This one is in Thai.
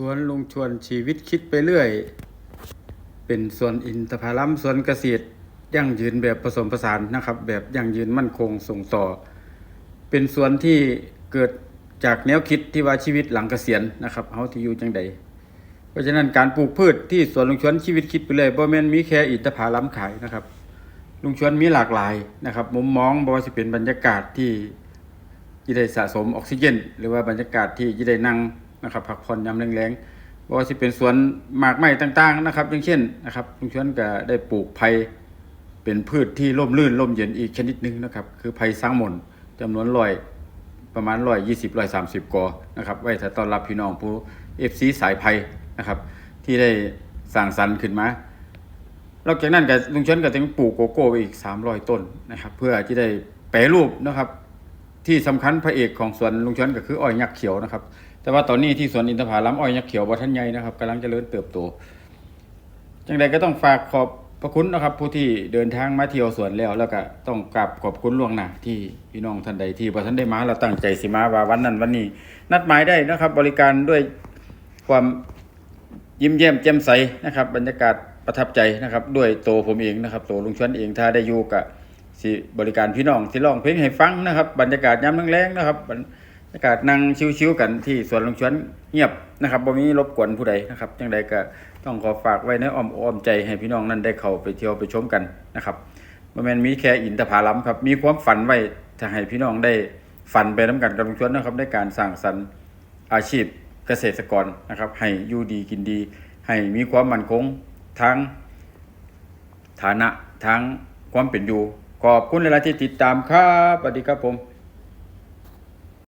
สวนลุงชวนชีวิตคิดไปเรื่อย เป็นสวนอินทผลัมสวนเกษตรยั่งยืนแบบผสมผสานนะครับ แบบยั่งยืนมั่นคงส่งต่อ เป็นสวนที่เกิดจากแนวคิดที่ว่าชีวิตหลังเกษียณนะครับเฮาที่อยู่จังใดเพราะฉะนั้นการปลูกพืชที่สวนลุงชวนชีวิตคิดไปเลยบ่แม่นมีแค่อินทผลัมขายนะครับ ลุงชวนมีหลากหลายนะครับมุมมองบ่ว่าสิเป็นบรรยากาศที่ที่ได้สะสมออกซิเจน หรือว่าบรรยากาศที่ที่ได้นั่ง นะครับพักผ่อนยามแรงๆบ่ว่าสิเป็นสวนหมากไม้ต่างๆนะครับ อย่างเช่นนะครับลุงชวนก็ได้ปลูกไผ่เป็นพืชที่ร่มรื่นร่มเย็นอีกชนิดหนึ่งนะครับ คือไผ่สร้างมนต์จำนวนร้อยประมาณ120 130กอนะครับ ไว้ถ้าต้อนรับพี่น้องผู้ FC สายไผ่นะครับ ที่ได้สร้างสรรค์ขึ้นมานอกจากนั้นก็ลุงชนก็ต้องปลูกโกโก้ไปอีก300ต้นนะครับ เพื่อที่ได้แปรรูปนะครับที่สำคัญพระเอกของสวนลุงชนก็คืออ้อยยักษ์เขียวนะครับ แต่ว่าตอนนี้ที่สวนอินทผลัมอ้อยยักษ์เขียวบ่ทันใหญ่นะครับกำลังจเจริญเติบโตจังใดก็ต้องฝากขอบพระคุณนะครับ ผู้ที่เดินทางมาเที่ยวสวนแล้ว แล้วก็ต้องกราบขอบคุณล่วงหน้าที่พี่น้องท่านใดที่บ่ทันได้มาเราตั้งใจสิมาว่าวันนั้นวันนี้ นัดหมายได้นะครับ บริการด้วยความยิ้มแย้มแจ่มใสนะครับ บรรยากาศประทับใจนะครับ ด้วยตัวผมเองนะครับตัวลุงชวนเองถ้าได้อยู่กับสิบริการพี่น้องที่ร้องเพลงให้ฟังนะครับ บรรยากาศยามแรงๆนะครับากาศนั่งชิวๆกันที่สวนลุงชวนเงียบนะครับบ่มีรบกวนผู้ใดนะครับจังใดก็ต้องขอฝากไว้ในอ้อมอกอ้อมใจให้พี่น้องนั้นได้เข้าไปเที่ยวไปชมกันนะครับบ่แม่นมีแค่อินทผลัมครับมีความฝันไว้จะให้พี่น้องได้ฝันไปนํกันกับลุงชวนนะครับในการสร้างสรรค์อาชีพเกษตรกรนะครับให้อยู่ดีกินดี ให้มีความมั่นคงทั้งฐานะทั้งความเป็นอยู่ขอบคุณหลายๆที่ติดตามครับสวัสดีครับผม